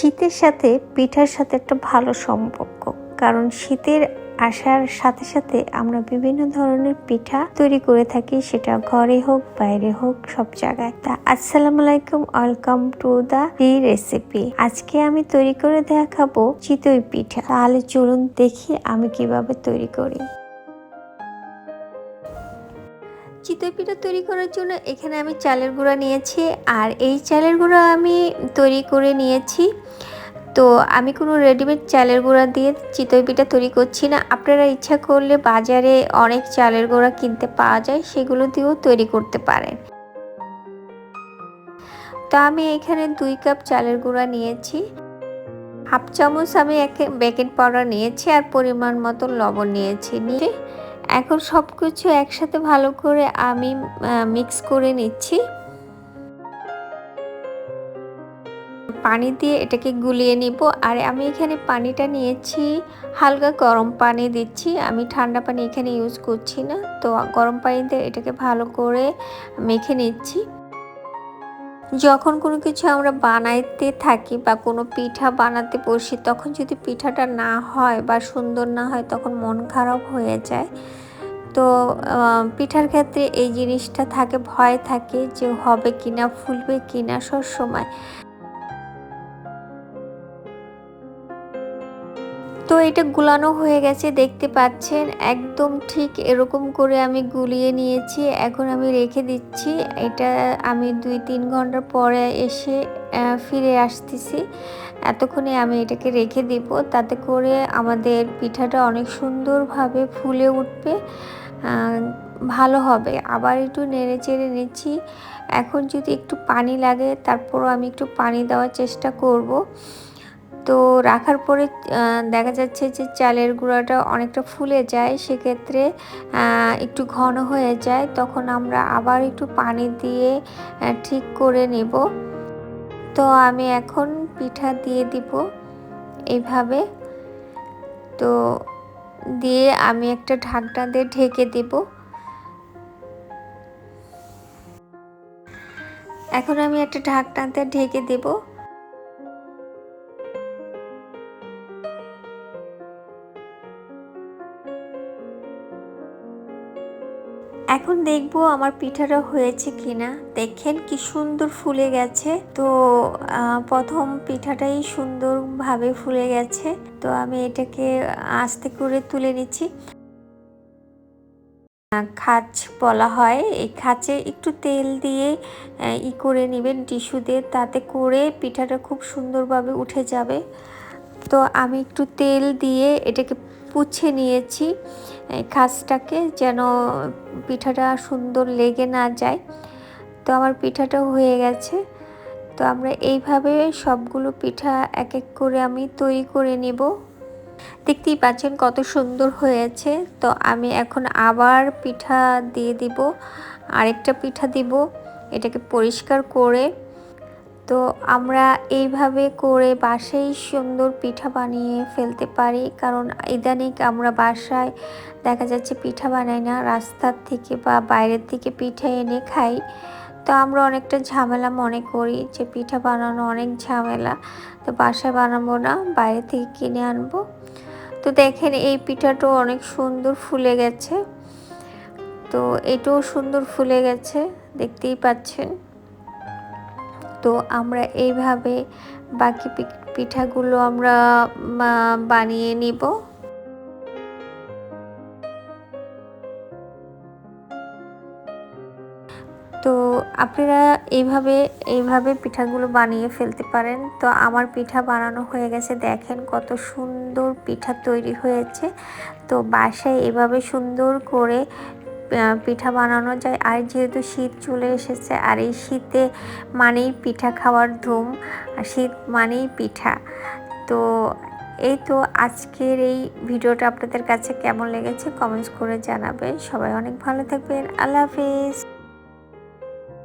শীতের সাথে পিঠার সাথে একটা ভালো সম্পর্ক। কারণ শীতের আসার সাথে সাথে আমরা বিভিন্ন ধরনের পিঠা তৈরি করে থাকি, সেটা ঘরে হোক, বাইরে হোক, সব জায়গায়। তা আসসালামু আলাইকুম, ওয়েলকাম টু দা রি রেসিপি। আজকে আমি তৈরি করে দেখাবো চিতই পিঠা। তাহলে চলুন দেখি আমি কীভাবে তৈরি করি। চিতই পিঠা তৈরি করার জন্য এখানে আমি চালের গুঁড়া নিয়েছি আর এই চালের গুঁড়া আমি তৈরি করে নিয়েছি। তো আমি কোনো রেডিমেড চালের গুঁড়া দিয়ে চিতই পিঠা তৈরি করছি না। আপনারা ইচ্ছা করলে বাজারে অনেক চালের গুঁড়া কিনতে পাওয়া যায়, সেগুলো দিয়েও তৈরি করতে পারেন। তো আমি এখানে দুই কাপ চালের গুঁড়া নিয়েছি। হাফ চামচ আমি এক বেকিং পাউডার নিয়েছি আর পরিমাণ মতো লবণ নিয়েছি। নিয়ে এখন সব কিছু একসাথে ভালো করে আমি মিক্স করে নিচ্ছি। পানি দিয়ে এটাকে গুলিয়ে নিব। আর আমি এখানে পানিটা নিয়েছি, হালকা গরম পানি দিচ্ছি। আমি ঠান্ডা পানি এখানে ইউজ করছি না। তো গরম পানিতে এটাকে ভালো করে মেখে নিচ্ছি। যখন কোনো কিছু আমরা বানাইতে থাকি বা কোনো পিঠা বানাতে বসি, তখন যদি পিঠাটা না হয় বা সুন্দর না হয়, তখন মন খারাপ হয়ে যায়। তো পিঠার ক্ষেত্রে এই জিনিসটা থাকে, ভয় থাকে যে হবে কিনা, ফুলবে কিনা সব সময় তো এটা গুলানো হয়ে গেছে, দেখতে পাচ্ছেন। একদম ঠিক এরকম করে আমি গুলিয়ে নিয়েছি, এখন আমি রেখে দিচ্ছি। এটা আমি দুই তিন ঘণ্টা পরে এসে ফিরে আসতেছি। এতক্ষণে আমি এটাকে রেখে দিব, তাতে করে আমাদের পিঠাটা অনেক সুন্দরভাবে ফুলে উঠবে ভালো হবে। আবার একটু নেড়ে চেড়ে নিচ্ছি। এখন যদি একটু পানি লাগে, তারপরও আমি একটু পানি দেওয়ার চেষ্টা করব। তো রাখার পরে দেখা যাচ্ছে যে চালের গুঁড়াটা অনেকটা ফুলে যায়, সেক্ষেত্রে একটু ঘন হয়ে যায়। তখন আমরা আবার একটু পানি দিয়ে ঠিক করে নেব। তো আমি এখন পিঠা দিয়ে দিব এইভাবে। তো দিয়ে আমি একটা ঢাকনা দিয়ে ঢেকে দিব। এখন আমি একটা ঢাকনাতে ঢেকে দেবো। এখন দেখব আমার পিঠাটা হয়েছে কিনা। দেখেন কি সুন্দর ফুলে গেছে। তো প্রথম পিঠাটাই সুন্দরভাবে ফুলে গেছে। তো আমি এটাকে আস্তে করে তুলে নিচ্ছি। খাঁচ বলা হয়। এই খাঁচে একটু তেল দিয়ে ই করে নেবেন টিস্যু দিয়ে। তাতে করে পিঠাটা খুব সুন্দরভাবে উঠে যাবে। তো আমি একটু তেল দিয়ে এটাকে পুছে নিয়েছি খাসটাকে যেন পিঠাটা সুন্দর লেগে না যায়। তো আমার পিঠাটা হয়ে গেছে। তো আমরা এইভাবে সবগুলো পিঠা এক এক করে আমি তৈরি করে নেব। দেখতেই পাচ্ছেন কত সুন্দর হয়েছে। তো আমি এখন আবার পিঠা দিয়ে দিব, আরেকটা পিঠা দিব। এটাকে পরিষ্কার করে তো আমরা এইভাবে করে বাসায় সুন্দর পিঠা বানিয়ে ফেলতে পারি। কারণ ইদানিক আমরা বাসায় দেখা যাচ্ছে পিঠা বানাই না, রাস্তার থেকে বা বাইরের থেকে পিঠা এনে খাই। তো আমরা অনেকটা ঝামেলা মনে করি যে পিঠা বানানো অনেক ঝামেলা, তো বাসায় বানাবো না, বাইরে থেকে কিনে আনব। তো দেখেন এই পিঠাটাও অনেক সুন্দর ফুলে গেছে। তো এটাও সুন্দর ফুলে গেছে, দেখতেই পাচ্ছেন। তো আমরা এইভাবে বাকি পিঠাগুলো আমরা বানিয়ে নিব। তো আপনারা এইভাবে এইভাবে পিঠাগুলো বানিয়ে ফেলতে পারেন। তো আমার পিঠা বানানো হয়ে গেছে। দেখেন কত সুন্দর পিঠা তৈরি হয়েছে। তো বাসায় এভাবে সুন্দর করে পিঠা বানানো যায়। আর যেহেতু শীত চলে এসেছে, আর এই শীতে মানেই পিঠা খাওয়ার ধুম, আর শীত মানেই পিঠা। তো এই তো আজকের এই ভিডিওটা আপনাদের কাছে কেমন লেগেছে, কমেন্টস করে জানাবেন। সবাই অনেক ভালো থাকবেন। আল্লাহ হাফিজ।